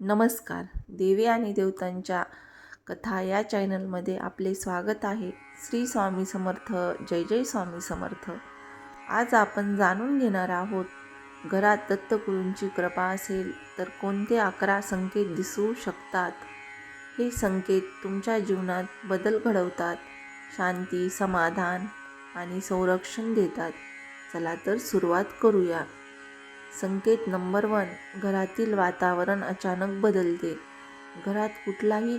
नमस्कार. देवी आणि देवतांच्या कथा या चॅनलमध्ये आपले स्वागत आहे. श्री स्वामी समर्थ जय जय स्वामी समर्थ. आज आपण जाणून घेणार आहोत घरात दत्तगुरूंची कृपा असेल तर कोणते अकरा संकेत दिसू शकतात? हे संकेत तुमच्या जीवनात बदल घडवतात शांती समाधान आणि संरक्षण देतात. चला तर सुरुवात करूया. संकेत नंबर वन घरातील वातावरण अचानक बदलते. घरात कुठलाही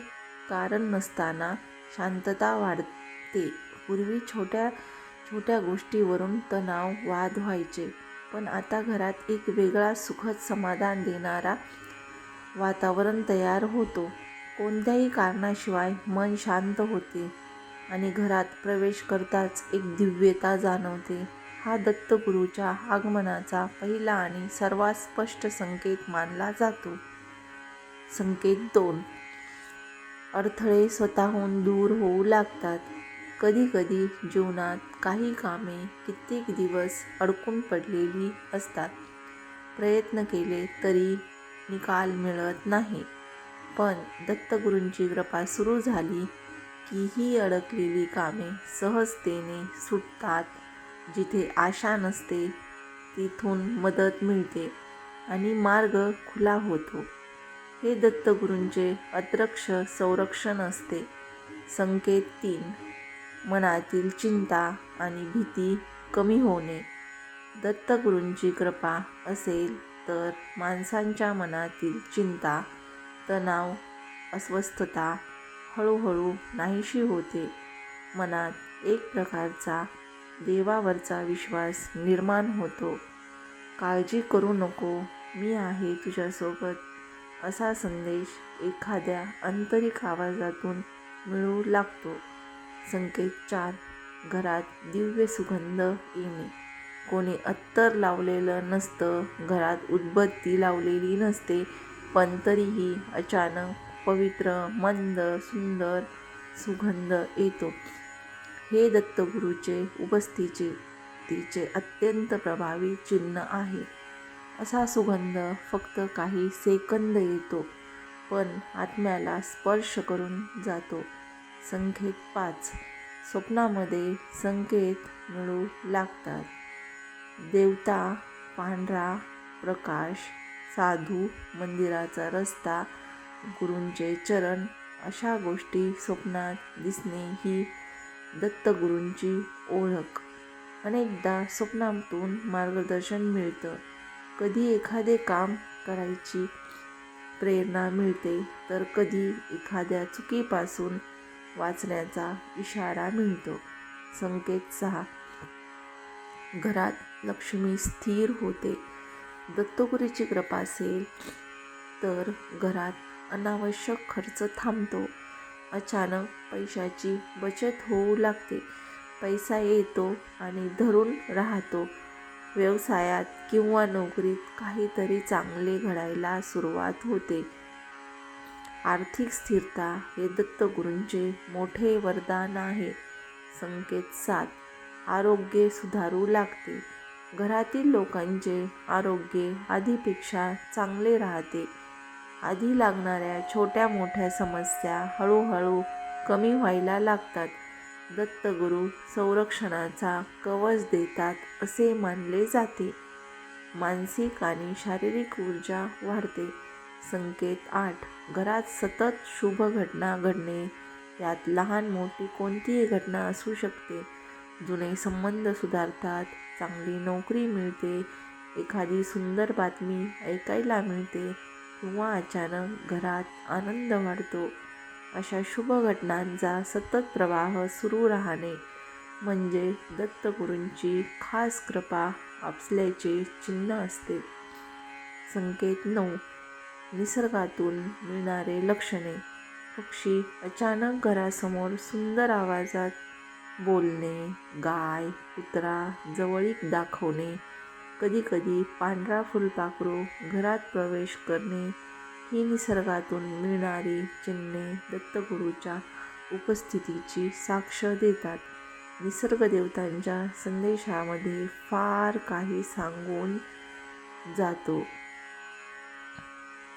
कारण नसताना शांतता वाढते. पूर्वी छोट्या छोट्या गोष्टीवरून तणाव वाद व्हायचे. पण आता घरात एक वेगळा सुखद समाधान देणारा वातावरण तयार होतो. कोणत्याही कारणाशिवाय मन शांत होते आणि घरात प्रवेश करताच एक दिव्यता जाणवते. हा दत्तगुरूच्या आगमनाचा पहिला आणि सर्वात स्पष्ट संकेत मानला जातो. संकेत दोन. अडथळे स्वतःहून दूर होऊ लागतात. कधीकधी जीवनात काही कामे कित्येक दिवस अडकून पडलेली असतात. प्रयत्न केले तरी निकाल मिळत नाही. पण दत्तगुरूंची कृपा सुरू झाली की ही अडकलेली कामे सहजतेने सुटतात. जिथे आशा नसते तिथून मदत मिळते आणि मार्ग खुला होतो. हे दत्तगुरूंचे अद्रक्ष संरक्षण असते. संकेत तीन मनातील चिंता आणि भीती कमी होणे. दत्तगुरूंची कृपा असेल तर माणसांच्या मनातील चिंता तणाव अस्वस्थता हळूहळू नाहीशी होते. मनात एक प्रकारचा देवावरचा विश्वास निर्माण होतो. काळजी करू नको मी आहे तुझ्यासोबत असा संदेश एखाद्या आंतरिक आवाजातून मिळू लागतो. संकेत चार घरात दिव्य सुगंध येणे. कोणी अत्तर लावलेलं नसतं घरात उदबत्ती लावलेली नसते पण तरीही अचानक पवित्र मंद सुंदर सुगंध येतो. हे दत्तगुरूचे उपस्थितीचे तिचे अत्यंत प्रभावी चिन्ह आहे. असा सुगंध फक्त काही सेकंद येतो पण आत्म्याला स्पर्श करून जातो. संकेत पाच. स्वप्नामध्ये संकेत मिळू लागतात. देवता पांढरा प्रकाश साधू मंदिराचा रस्ता गुरूंचे चरण अशा गोष्टी स्वप्नात दिसणे ही दत्तगुरूंची ओळख. अनेकदा स्वप्नातून मार्गदर्शन मिळतं. कधी एखादे काम करायची प्रेरणा मिळते तर कधी एखाद्या चुकीपासून वाचण्याचा इशारा मिळतो. संकेत सहा. घरात लक्ष्मी स्थिर होते. दत्तगुरीची कृपा असेल तर घरात अनावश्यक खर्च थांबतो. अचानक पैशाची बचत होऊ लागते. पैसा येतो आणि धरून राहतो. व्यवसायात किंवा नोकरीत काहीतरी चांगले घडायला सुरुवात होते. आर्थिक स्थिरता हे दत्तगुरूंचे मोठे वरदान आहे. संकेत सात आरोग्य सुधारू लागते. घरातील लोकांचे आरोग्य आधीपेक्षा चांगले राहते. आधी लागणाऱ्या छोट्या मोठ्या समस्या हळूहळू कमी व्हायला लागतात. दत्तगुरू संरक्षणाचा कवच देतात असे मानले जाते. मानसिक आणि शारीरिक ऊर्जा वाढते. संकेत आठ घरात सतत शुभ घटना घडणे यात लहान मोठी कोणतीही घटना असू शकते. जुने संबंध सुधारतात चांगली नोकरी मिळते एखादी सुंदर बातमी ऐकायला मिळते किंवा अचानक घरात आनंद वाढतो. अशा शुभ घटनांचा सतत प्रवाह सुरू राहणे म्हणजे दत्तगुरूंची खास कृपा असल्याचे चिन्ह असते. संकेत नऊ. निसर्गातून मिळणारे लक्षणे. पक्षी अचानक घरासमोर सुंदर आवाजात बोलणे गाय कुत्रा जवळीक दाखवणे कधीकधी पांढरा फुलपाखरू घरात प्रवेश करणे ही निसर्गातून मिळणारी चिन्हे दत्तगुरूच्या उपस्थितीची साक्ष देतात. निसर्गदेवतांच्या संदेशामध्ये फार काही सांगून जातो.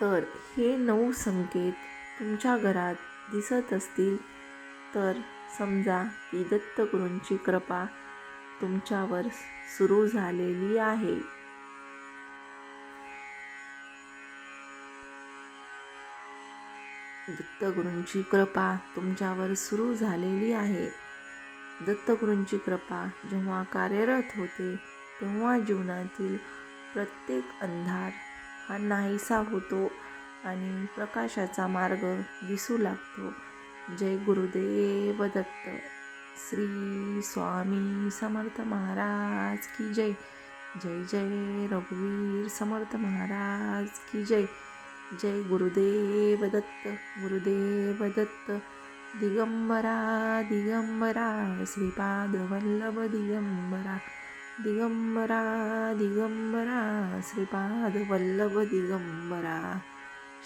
तर हे नऊ संकेत तुमच्या घरात दिसत असतील तर समजा की दत्तगुरूंची कृपा तुमच्यावर सुरू झालेली आहे. दत्तगुरूंची कृपा तुमच्यावर सुरू झालेली आहे. दत्तगुरूंची कृपा जेव्हा कार्यरत होते तेव्हा जीवनातील प्रत्येक अंधार हा नाहीसा होतो आणि प्रकाशाचा मार्ग दिसू लागतो. जय गुरुदेव दत्त. श्री स्वामी समर्थ महाराज की जय. जय जय रघुवीर समर्थ महाराज की जय. जय गुरुदेव दत्त गुरुदेव दत्त. दिगंबरा दिगंबरा श्रीपाद वल्लभ दिगंबरा. दिगंबरा दिगंबरा श्रीपाद वल्लभ दिगंबरा.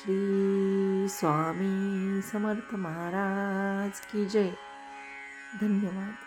श्री स्वामी समर्थ महाराज की जय. धन्यवाद.